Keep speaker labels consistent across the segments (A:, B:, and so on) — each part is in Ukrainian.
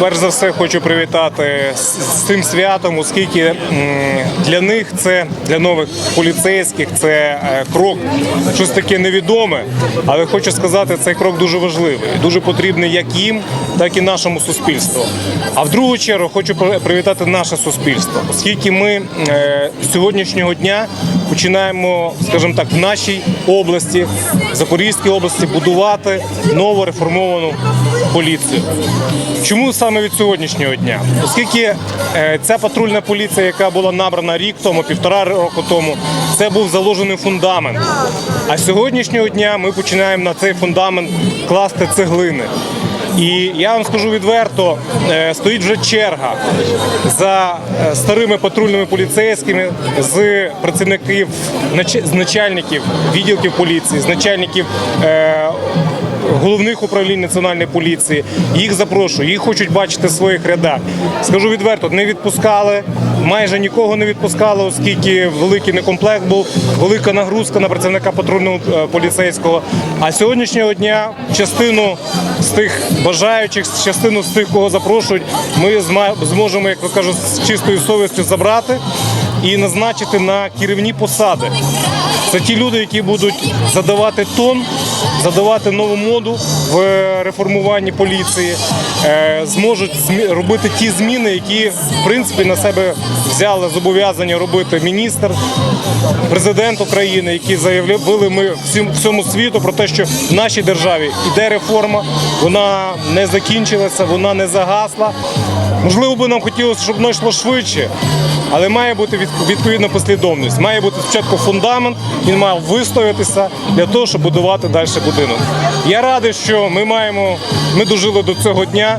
A: перш за все хочу привітати з цим святом, оскільки для них це для нових поліцейських це е, крок, щось таке невідоме. Але хочу сказати, цей крок дуже важливий, дуже потрібний як їм, так і нашому суспільству. А в другу чергу хочу привітати наше суспільство, оскільки ми е, з сьогоднішнього дня починаємо, скажімо так, в нашій області, Запорізькій області, будувати нову реформовану поліцію. Чому саме від сьогоднішнього дня? Оскільки е, ця патрульна поліція, яка була набрана рік тому, півтора року тому, це був заложений фундамент. А з сьогоднішнього дня ми починаємо на цей фундамент класти цеглини. І я вам скажу відверто, е, стоїть вже черга за е, старими патрульними поліцейськими з працівників, з начальників відділків поліції, з начальників. Головних управлінь національної поліції їх запрошую, їх хочуть бачити в своїх рядах. Скажу відверто, не відпускали, майже нікого не відпускали, оскільки великий некомплект був, велика нагрузка на працівника патрульного е, поліцейського. А сьогоднішнього дня частину з тих бажаючих, частину з тих, кого запрошують, ми зможемо, як ви кажуть, з чистою совістю забрати і назначити на керівні посади. Це ті люди, які будуть задавати тон, задавати нову моду в реформуванні поліції, е, зможуть робити ті зміни, які в принципі на себе взяли зобов'язання робити міністр, президент України, які заявили ми всім всьому світу про те, що в нашій державі іде реформа, вона не закінчилася, вона не загасла. Можливо, би нам хотілося, щоб воно йшло швидше, але має бути відповідна послідовність. Має бути спочатку фундамент, він має вистоятися для того, щоб будувати далі будинок. Я радий, що ми маємо, ми дожили до цього дня.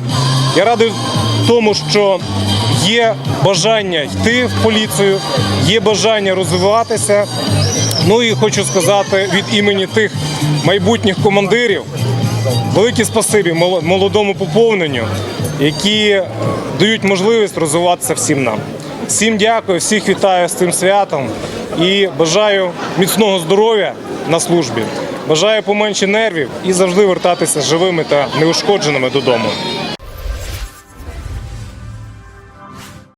A: Я радий тому, що є бажання йти в поліцію, є бажання розвиватися. Ну і хочу сказати від імені тих майбутніх командирів. Велике спасибі молодому поповненню, які дають можливість розвиватися всім нам. Всім дякую, всіх вітаю з цим святом і бажаю міцного здоров'я на службі. Бажаю поменше нервів і завжди вертатися живими та неушкодженими додому.